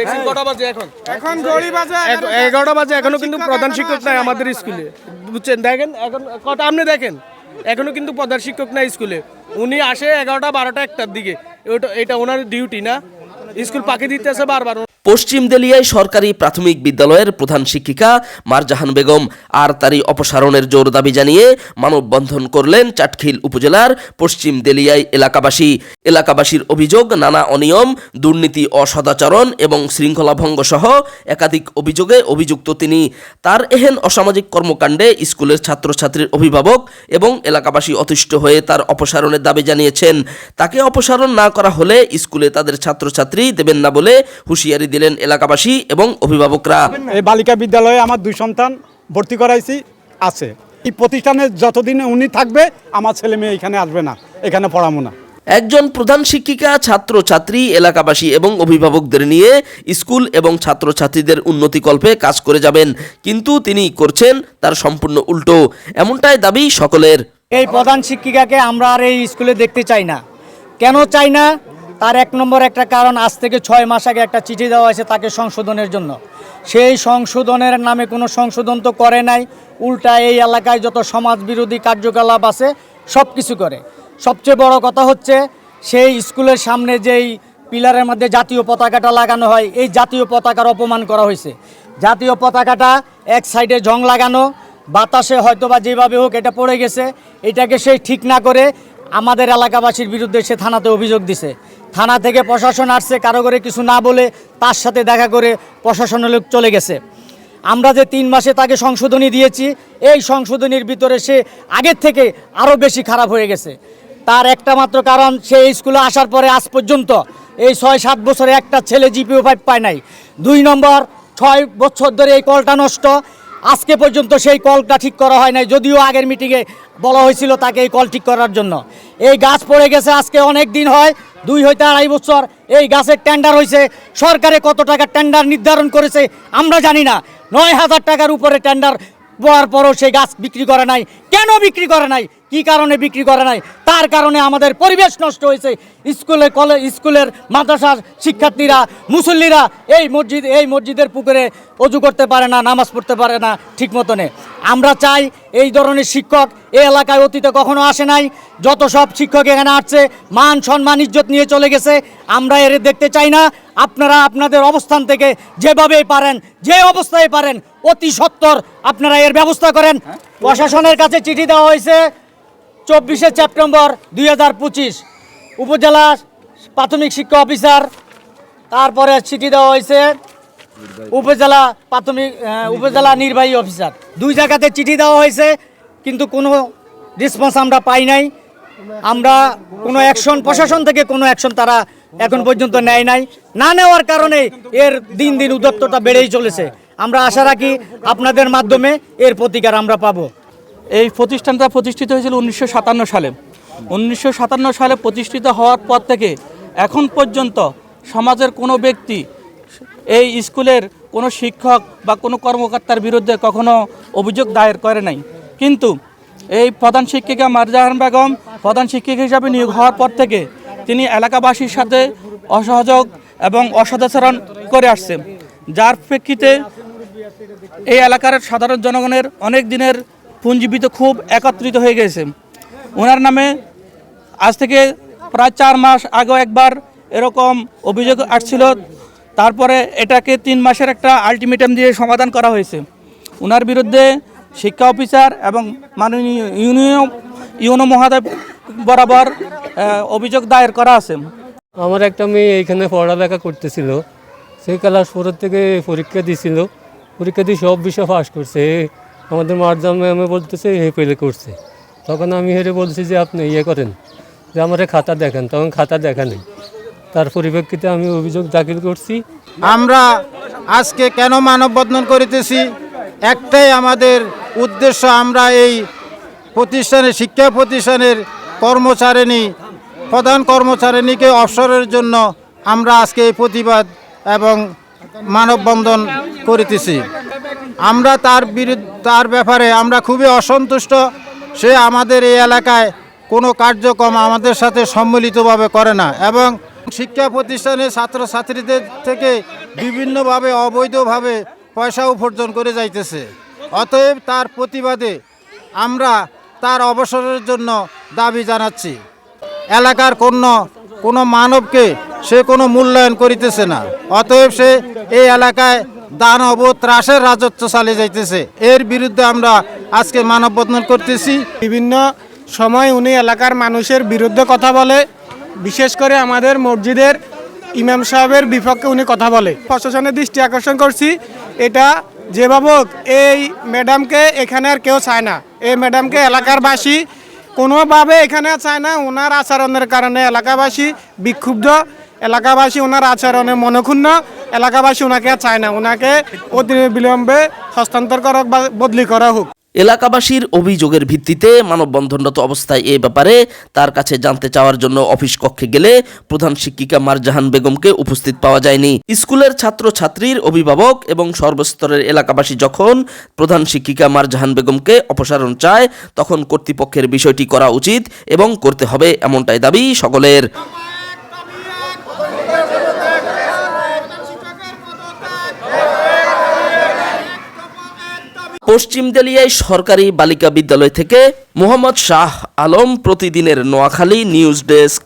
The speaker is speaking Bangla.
দেখছেন কটা বাজে এখন? এখন গড়ি বাজে এগারোটা। বাজে এখনও কিন্তু প্রধান শিক্ষক নাই আমাদের স্কুলে। বুঝছেন? দেখেন এখন কটা আপনি দেখেন এখনও কিন্তু প্রধান শিক্ষক নাই স্কুলে। উনি আসে এগারোটা বারোটা একটার দিকে। ওটা এটা ওনার ডিউটি না। স্কুল পাখি দিতেছে বারবার। পশ্চিম দেলিয়ায় সরকারি প্রাথমিক বিদ্যালয়ের প্রধান শিক্ষিকা মারজাহান বেগম আর তারই অপসারণের জোর দাবি জানিয়ে মানববন্ধন করলেন চাটখিল উপজেলার পশ্চিম দেলিয়ায় এলাকাবাসী। এলাকাবাসীর অভিযোগ, নানা অনিয়ম, দুর্নীতি, অসদাচরণ এবং শৃঙ্খলা ভঙ্গ সহ একাধিক অভিযোগে অভিযুক্ত তিনি। তার এহেন অসামাজিক কর্মকাণ্ডে স্কুলের ছাত্রছাত্রীর অভিভাবক এবং এলাকাবাসী অতিষ্ঠ হয়ে তার অপসারণের দাবি জানিয়েছেন। তাকে অপসারণ না করা হলে স্কুলে তাদের ছাত্রছাত্রী দেবেন না বলে হুঁশিয়ারি দিলেন এলাকাবাসী এবং অভিভাবকরা। এই বালিকা বিদ্যালয়ে আমার দুই সন্তান ভর্তি করাইছি আছে। এই প্রতিষ্ঠানে যতদিন উনি থাকবে আমার ছেলে মেয়ে এখানে আসবে না এখানে পড়াবো না। একজন প্রধান শিক্ষিকা ছাত্রছাত্রী এলাকাবাসী এবং অভিভাবকদের নিয়ে স্কুল এবং ছাত্রছাত্রীদের উন্নতিকল্পে কাজ করে যাবেন কিন্তু তিনি করছেন তার সম্পূর্ণ উল্টো এমনটাই দাবি সকলের। এই প্রধান শিক্ষিকাকে আমরা আর এই স্কুলে দেখতে চাই না। কেন চাই না? তার এক নম্বর একটা কারণ, আজ থেকে ছয় মাস আগে একটা চিঠি দেওয়া হয়েছে তাকে সংশোধনের জন্য। সেই সংশোধনের নামে কোনো সংশোধন তো করে নাই, উল্টা এই এলাকায় যত সমাজ বিরোধী কার্যকলাপ আছে সব কিছু করে। সবচেয়ে বড় কথা হচ্ছে, সেই স্কুলের সামনে যেই পিলারের মধ্যে জাতীয় পতাকাটা লাগানো হয়, এই জাতীয় পতাকার অপমান করা হয়েছে। জাতীয় পতাকাটা এক সাইডে জং লাগানো, বাতাসে হয়তো বা যেভাবে হোক এটা পড়ে গেছে, এটাকে সেই ঠিক না করে আমাদের এলাকাবাসীর বিরুদ্ধে সে থানাতে অভিযোগ দিছে। থানা থেকে প্রশাসন আসছে, কারও করে কিছু না বলে তার সাথে দেখা করে প্রশাসনের লোক চলে গেছে। আমরা যে তিন মাসে তাকে সংশোধনী দিয়েছি, এই সংশোধনীর ভিতরে সে আগের থেকে আরও বেশি খারাপ হয়ে গেছে। তার একটা মাত্র কারণ, সে স্কুলে আসার পরে আজ পর্যন্ত এই ছয় সাত বছরে একটা ছেলে জিপিও ফাইভ পায় নাই। দুই নম্বর, ছয় বছর ধরে এই কলটা নষ্ট। আজকে পর্যন্ত সেই কলটা ঠিক করা হয় নাই, যদিও আগের মিটিংয়ে বলা হয়েছিল তাকে এই কল ঠিক করার জন্য। এই গাছ পড়ে গেছে, আজকে অনেক দিন হয় দুই হইতে আড়াই বছর এই গাছের টেন্ডার হয়েছে সরকারে কত টাকা টেন্ডার নির্ধারণ করেছে আমরা জানি না। নয় হাজার টাকার উপরে টেন্ডার পাওয়ার পরও সেই গাছ বিক্রি করে নাই। কেন বিক্রি করে নাই? কি কারণে বিক্রি করে নাই? তার কারণে আমাদের পরিবেশ নষ্ট হয়েছে। স্কুলে কলেজ স্কুলের মাদ্রাসার শিক্ষার্থীরা মুসল্লিরা এই মসজিদ এই মসজিদের পুকুরে অজু করতে পারে না নামাজ পড়তে পারে না ঠিক মতনে। আমরা চাই এই ধরনের শিক্ষক এই এলাকায় অতীতে কখনো আসে নাই। যত সব শিক্ষক এখানে আসছে মান সম্মান ইজ্জত নিয়ে চলে গেছে আমরা এর দেখতে চাই না। আপনারা আপনাদের অবস্থান থেকে যেভাবেই পারেন যে অবস্থায় পারেন অতি সত্বর আপনারা এর ব্যবস্থা করেন। প্রশাসনের কাছে চিঠি দেওয়া হয়েছে। চব্বিশে সেপ্টেম্বর দুই হাজার পঁচিশ। উপজেলা প্রাথমিক শিক্ষা অফিসার, তারপরে চিঠি দেওয়া হয়েছে উপজেলা প্রাথমিক উপজেলা নির্বাহী অফিসার। দুই জায়গাতে চিঠি দেওয়া হয়েছে, কিন্তু কোনো রেসপন্স আমরা পাই নাই। আমরা কোনো অ্যাকশন প্রশাসন থেকে কোনো অ্যাকশন তারা এখন পর্যন্ত নেয় নাই। না নেওয়ার কারণে এর দিন দিন উদ্যোক্তটা বেড়েই চলেছে। আমরা আশা রাখি আপনাদের মাধ্যমে এর প্রতিকার আমরা পাবো। এই প্রতিষ্ঠানটা প্রতিষ্ঠিত হয়েছিল উনিশশো সাতান্ন সালে। উনিশশো সাতান্ন সালে প্রতিষ্ঠিত হওয়ার পর থেকে এখন পর্যন্ত সমাজের কোনো ব্যক্তি এই স্কুলের কোনো শিক্ষক বা কোনো কর্মকর্তার বিরুদ্ধে কখনো অভিযোগ দায়ের করে নাই। কিন্তু এই প্রধান শিক্ষিকা মারজাহান বেগম প্রধান শিক্ষিকা হিসাবে নিয়োগ হওয়ার পর থেকে তিনি এলাকাবাসীর সাথে অসহযোগ এবং অসদাচরণ করে আসছে যার প্রেক্ষিতে এই এলাকার সাধারণ জনগণের অনেক দিনের পুঞ্জীবিত খুব একত্রিত হয়ে গেছে। ওনার নামে আজ থেকে প্রায় চার মাস আগেও একবার এরকম অভিযোগ আসছিল। তারপরে এটাকে তিন মাসের একটা আলটিমেটাম দিয়ে সমাধান করা হয়েছে। ওনার বিরুদ্ধে শিক্ষা অফিসার এবং মাননীয় ইউনিয়ন, ইউনো মহাদেব বরাবর অভিযোগ দায়ের করা আছে। আমার একটা মেয়ে এইখানে পড়ালেখা করতেছিল। সেই ক্লাস ফোরের থেকে পরীক্ষা দিছিল। পরীক্ষা দিয়ে সব বিষয় পাস করছে। আমাদের মারজাম ম্যামে বলতেছে এ পেলে করছে। তখন আমি হেরে বলছি যে, আপনি ইয়ে করেন, যে আমার খাতা দেখেন। তখন খাতা দেখা নেই। তার পরিপ্রেক্ষিতে আমি অভিযোগ দাখিল করছি। আমরা আজকে কেন মানববন্ধন করিতেছি? একটাই আমাদের উদ্দেশ্য, আমরা এই প্রতিষ্ঠানের, শিক্ষা প্রতিষ্ঠানের কর্মচারিণী, প্রধান কর্মচারিণীকে অবসরের জন্য আমরা আজকে এই প্রতিবাদ এবং মানববন্ধন করিতেছি। আমরা তার বিরুদ্ধে তার ব্যাপারে আমরা খুবই অসন্তুষ্ট। সে আমাদের এই এলাকায় কোনো কার্যক্রম আমাদের সাথে সম্মিলিতভাবে করে না এবং শিক্ষা প্রতিষ্ঠানে ছাত্রছাত্রীদের থেকে বিভিন্নভাবে অবৈধভাবে পয়সা উপার্জন করে যাইতেছে। অতএব তার প্রতিবাদে আমরা তার অবসরের জন্য দাবি জানাচ্ছি। এলাকার কোনো কোনো মানবকে সে কোনো মূল্যায়ন করিতেছে না। অতএব সে এই এলাকায় দানব ত্রাসের রাজত্ব চালিয়ে যাইতেছে। এর বিরুদ্ধে আমরা আজকে মানববন্ধন করতেছি। বিভিন্ন সময় উনি এলাকার মানুষের বিরুদ্ধে কথা বলে, বিশেষ করে আমাদের মসজিদের ইমাম সাহেবের বিপক্ষে উনি কথা বলে। প্রশাসনের দৃষ্টি আকর্ষণ করছি, এটা যেভাবে হোক, এই ম্যাডামকে এখানে আর কেউ চায় না। এই ম্যাডামকে এলাকারবাসী কোনোভাবে এখানে চায় না ওনার আচরণের কারণে এলাকাবাসী বিক্ষুব্ধ। এলাকাবাসী ওনার আচরণে মনক্ষুণ্ণ। এলাকাবাসী ওনাকে আর চায় না। ওনাকে অতি বিলম্বে হস্তান্তর করা বা বদলি করা হোক। এলাকাবাসীর অভিযোগের ভিত্তিতে মানববন্ধনরত অবস্থায় এ ব্যাপারে তার কাছে জানতে চাওয়ার জন্য অফিস কক্ষে গেলে প্রধান শিক্ষিকা মারজাহান বেগমকে উপস্থিত পাওয়া যায়নি। স্কুলের ছাত্র ছাত্রীর অভিভাবক এবং সর্বস্তরের এলাকাবাসী যখন প্রধান শিক্ষিকা মারজাহান বেগমকে অপসারণ চায়, তখন কর্তৃপক্ষের বিষয়টি করা উচিত এবং করতে হবে এমনটাই দাবি সকলের। পশ্চিম দেলিয়ায় সরকারি বালিকা বিদ্যালয় থেকে মোহাম্মদ শাহ আলম প্রতিদিনের নোয়াখালী নিউজ ডেস্ক।